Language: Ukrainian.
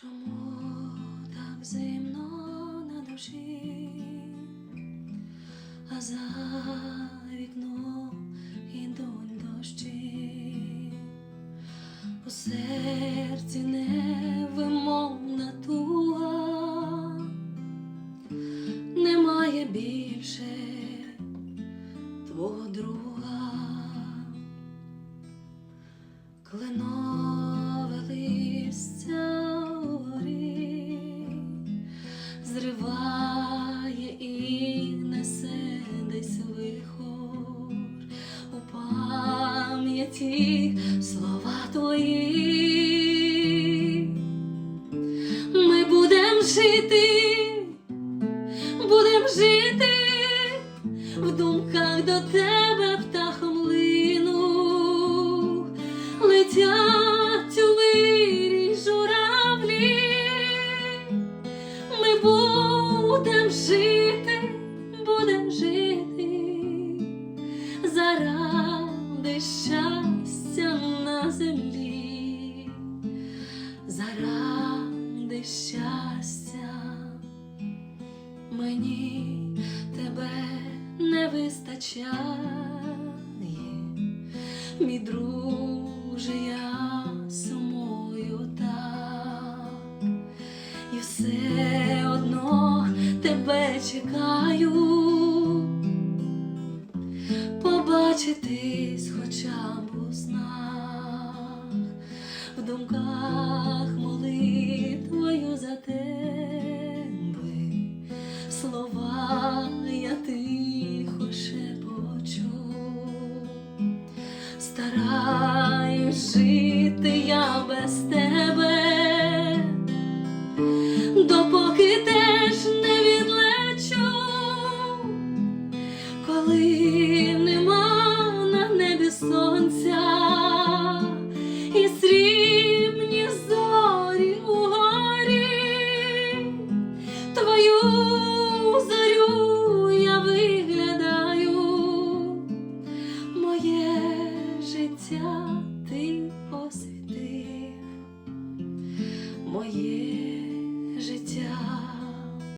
Чому так зимно на душі, а за вікном ідуть дощі, у серці невимовна туга, немає більше твого друга. Кленове зриває і несе десь вихор у пам'яті слова твої. Ми будем жити, будем жити в думках до тебе птахом лину, летять будем жити, будем жити заради щастя на землі, заради щастя. Мені тебе не вистачає, мій друже, я тебе чекаю, побачитись хоча б у снах, в думках молитвою за тебе. Слова я тихо шепочу, стараюсь жити я без тебе, сонця і срібні зорі угорі. Твою зорю я виглядаю, моє життя ти освітив, моє життя